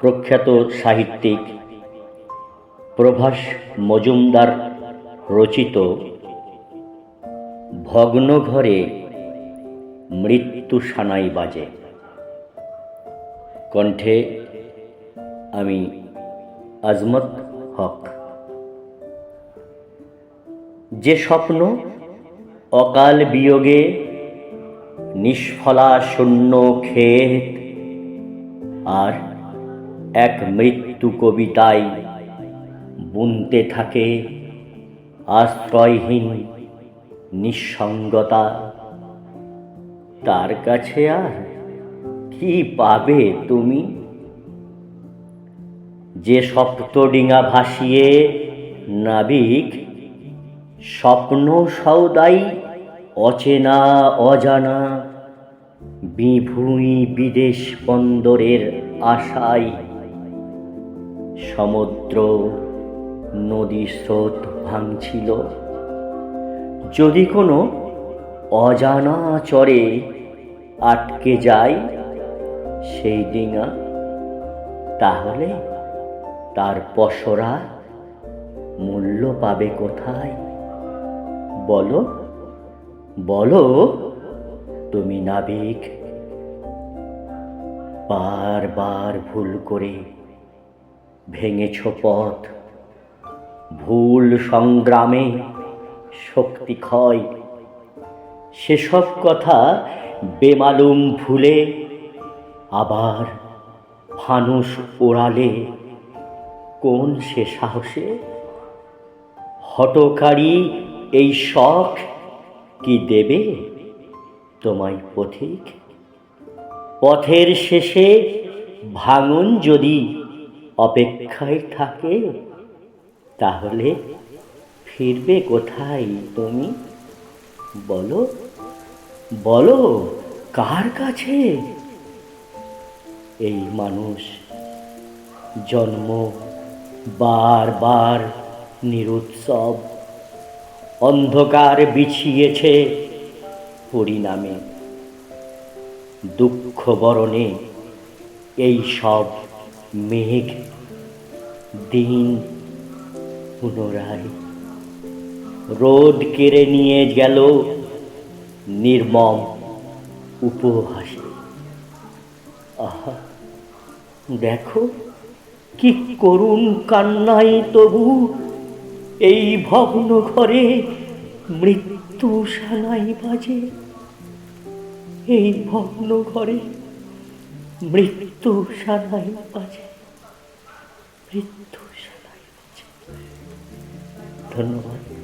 প্রখ্যাত সাহিত্যিক প্রভাস মজুমদার রচিত ভগ্ন ঘরে মৃত্যু সানাই বাজে। কণ্ঠে আমি আজমত হক। যে স্বপ্ন অকাল বিয়োগে নিষ্ফলা শূন্য ক্ষেত, আর এক মৃত্যু কবিতায় বুনতে থাকে আশ্রয়হীন নিঃসঙ্গতা। তার কাছে আর কি পাবে তুমি? যে সপ্তডিঙা ভাসিয়ে নাবিক, স্বপ্ন সৌদাই অচেনা অজানা, বিভূমি বিদেশ বন্দরের আশায় সমুদ্র, নদী স্রোত ভাঙছিল। যদি কোনো অজানা চরে আটকে যায় সেই ডিঙা, তাহলে তার পসরা মূল্য পাবে কোথায়? বলো বলো, তুমি নাবিক। বারবার ভুল করে ভেঙেছ পথ। ভুল সংগ্রামে শক্তি ক্ষয়। সেসব কথা বেমালুম ভুলে আবার ফানুস ওড়ালে। কোন সে সাহসে? হটকারী এই শখ কি দেবে তোমায় পথিক? পথের শেষে ভাঙন যদি অপেক্ষায় থাকে, তাহলে ফিরবে কোথায় তুমি? বলো বলো, কার কাছে? এই মানুষ জন্ম বারবার নিরুৎসব, অন্ধকার বিছিয়েছে পরিণামে। দুঃখ বরণে এই সব মেঘ, দিন পুনরায়। রোদ কেড়ে নিয়ে গেল নির্মম উপহাসে। আহা, দেখো কি করুণ কান্নাই তবু এই ভগ্ন ঘরে মৃত্যু সানাই বাজে। এই ভগ্ন ঘরে মৃত্যু সারাই বাজে। মৃত্যু সারাই বাজে। ধন্যবাদ।